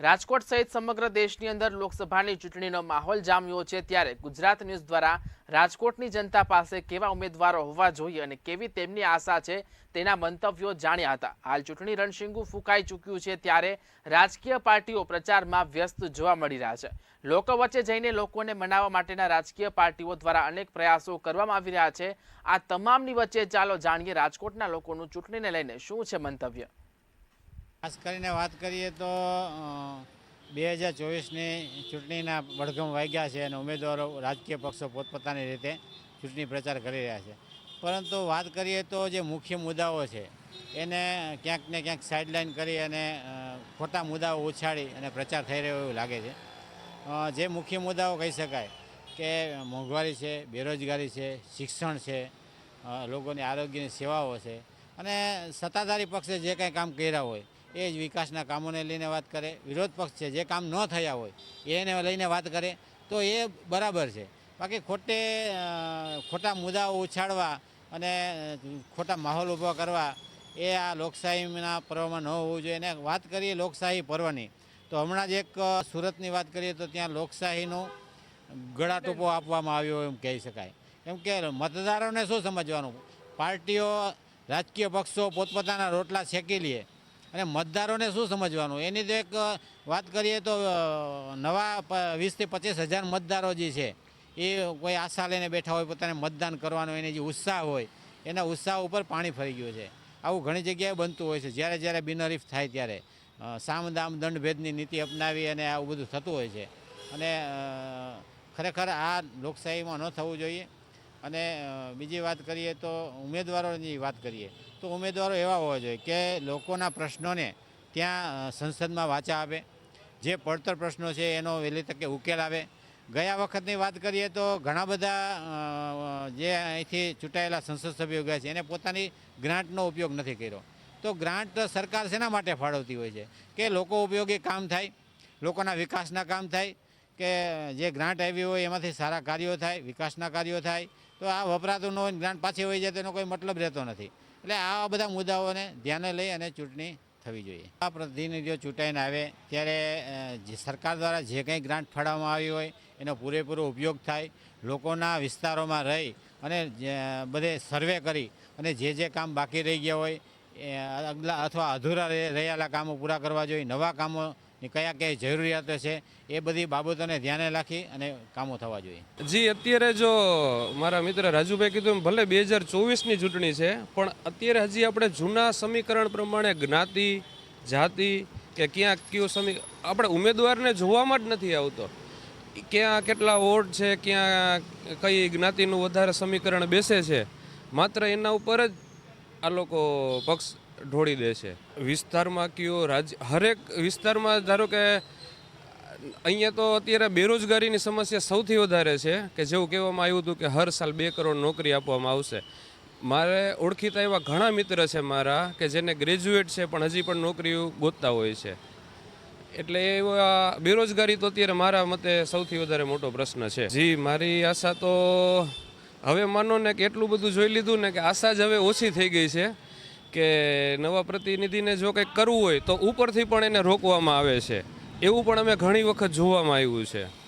રાજકોટ સહિત સમગ્ર દેશની અંદર લોકસભાની ચૂંટણીનો માહોલ જામ્યો છે ત્યારે ગુજરાત ન્યૂઝ દ્વારા રાજકોટની જનતા પાસે કેવા ઉમેદવારો હોવા જોઈએ અને કેવી તેમની આશા છે તેના મંતવ્યો જાણ્યા હતા. હાલ ચૂંટણી રણશીંગુ ફૂંકાઈ ચૂક્યું છે ત્યારે રાજકીય પાર્ટીઓ પ્રચારમાં વ્યસ્ત જોવા મળી રહ્યા છે. લોકો વચ્ચે જઈને લોકોને મનાવવા માટેના રાજકીય પાર્ટીઓ દ્વારા અનેક પ્રયાસો કરવામાં આવી રહ્યા છે. આ તમામની વચ્ચે ચાલો જાણીએ રાજકોટના લોકોનું ચૂંટણીને લઈને શું છે મંતવ્ય. ખાસ કરીને વાત કરીએ તો બે હજાર ચોવીસની ચૂંટણીના વડઘમ વાગ્યા છે અને ઉમેદવારો રાજકીય પક્ષો પોતપોતાની રીતે ચૂંટણી પ્રચાર કરી રહ્યા છે. પરંતુ વાત કરીએ તો જે મુખ્ય મુદ્દાઓ છે, એને ક્યાંક ને ક્યાંક સાઇડલાઇન કરી અને ખોટા મુદ્દાઓ ઉછાળી અને પ્રચાર થઈ રહ્યો એવું લાગે છે. જે મુખ્ય મુદ્દાઓ કહી શકાય કે મોંઘવારી છે, બેરોજગારી છે, શિક્ષણ છે લોકોની આરોગ્યની સેવાઓ છે અને સત્તાધારી પક્ષે જે કાંઈ કામ કર્યા હોય એ જ વિકાસના કામોને લઈને વાત કરે, વિરોધ પક્ષ છે, જે કામ ન થયા હોય, એને લઈને વાત કરે, તો એ બરાબર છે. બાકી ખોટે ખોટા મુદ્દાઓ ઉછાળવા અને ખોટા માહોલ ઊભો કરવા એ આ લોકશાહીના પર્વમાં ન હોવું જોઈએ. અને વાત કરીએ લોકશાહી પર્વની, તો હમણાં જ એક સુરતની વાત કરીએ તો ત્યાં લોકશાહીનું ટૂંકો આપવામાં આવ્યો એમ કહી શકાય. કેમ કે મતદારોને શું સમજવાનું? પાર્ટીઓ, રાજકીય પક્ષો પોતપોતાના રોટલા શેકી લે અને મતદારોને શું સમજવાનું? એની તો એક વાત કરીએ તો નવા વીસથી પચીસ હજાર મતદારો જે છે, એ કોઈ આશા લઈને બેઠા હોય, પોતાને મતદાન કરવાનો, એને જે ઉત્સાહ હોય, એના ઉત્સાહ ઉપર પાણી ફરી ગયું છે. આવું ઘણી જગ્યાએ બનતું હોય છે. જ્યારે જ્યારે બિનહરીફ થાય ત્યારે સામદામ સામ દામ દંડ ભેદની નીતિ અપનાવી અને આવું બધું થતું હોય છે. અને ખરેખર આ લોકશાહીમાં ન થવું જોઈએ. અને બીજી વાત કરીએ તો ઉમેદવારોની વાત કરીએ, તો ઉમેદવારો એવા હોવા જોઈએ કે લોકોના પ્રશ્નોને ત્યાં સંસદમાં વાચા આપે. જે પડતર પ્રશ્નો છે એનો વહેલી તકે ઉકેલ આવે. ગયા વખતની વાત કરીએ તો ઘણા બધા જે અહીંથી ચૂંટાયેલા સંસદ સભ્યો ગયા છે એને પોતાની ગ્રાન્ટનો ઉપયોગ નથી કર્યો. તો ગ્રાન્ટ સરકાર શેના માટે ફાળવતી હોય છે? કે લોકો ઉપયોગી કામ થાય, લોકોના વિકાસના કામ થાય, કે જે ગ્રાન્ટ આવી હોય એમાંથી સારા કાર્યો થાય, વિકાસના કાર્યો થાય તો આ વપરાતું ન હોય ગ્રાન્ટ પાછી હોય જાય તેનો કોઈ મતલબ રહેતો નથી. એટલે આવા બધા મુદ્દાઓને ધ્યાને લઈ અને ચૂંટણી થવી જોઈએ. આ પ્રતિનિધિઓ ચૂંટાઈને આવે, ત્યારે જે સરકાર દ્વારા જે કંઈ ગ્રાન્ટ ફાળવવામાં આવી હોય, એનો પૂરેપૂરો ઉપયોગ થાય, લોકોના વિસ્તારોમાં રહી અને બધે સર્વે કરી અને જે જે કામ બાકી રહી ગયા હોય અગલા અથવા અધૂરા રહે- રહેલા કામો પૂરા કરવા જોઈએ, નવા કયા કયા જરૂરિયાતો છે, એ બધી બાબતોને ધ્યાને રાખી અને કામો થવા જોઈએ. જી, અત્યારે જો મારા મિત્ર રાજુભાઈ કીધું ભલે બે હજાર ચોવીસની ચૂંટણી છે, પણ અત્યારે હજી આપણે જૂના સમીકરણ પ્રમાણે જ્ઞાતિ, જાતિ કે ક્યાં કયું સમી, આપણે ઉમેદવારને જોવામાં જ નથી આવતો. ક્યાં કેટલા વોટ છે, ક્યાં કઈ જ્ઞાતિનું વધારે સમીકરણ બેસે છે, માત્ર એના ઉપર જ આ લોકો પક્ષ ઢોળી દે છે. વિસ્તારમાં કયો રાજ્ય હરેક વિસ્તારમાં ધારો કે અહીંયા તો અત્યારે બેરોજગારીની સમસ્યા સૌથી વધારે છે, કે જેવું કહેવામાં આવ્યું હતું કે હર સાલ બે કરોડ નોકરી આપવામાં આવશે. મારે ઓળખીતા એવા ઘણા મિત્ર છે મારા કે જેને ગ્રેજ્યુએટ છે પણ હજી પણ નોકરીઓ ગોતતા હોય છે. એટલે એવા બેરોજગારી તો અત્યારે મારા મતે સૌથી વધારે મોટો પ્રશ્ન છે. જી, મારી આશા તો હવે માનો ને કે એટલું બધું જોઈ લીધું ને કે આશા જ હવે ઓછી થઈ ગઈ છે. કે નવા પ્રતિનિધિને જો કંઈક કરવું હોય તો ઉપરથી પણ એને રોકવામાં આવે છે. એવું પણ અમે ઘણી વખત જોવામાં આવ્યું છે.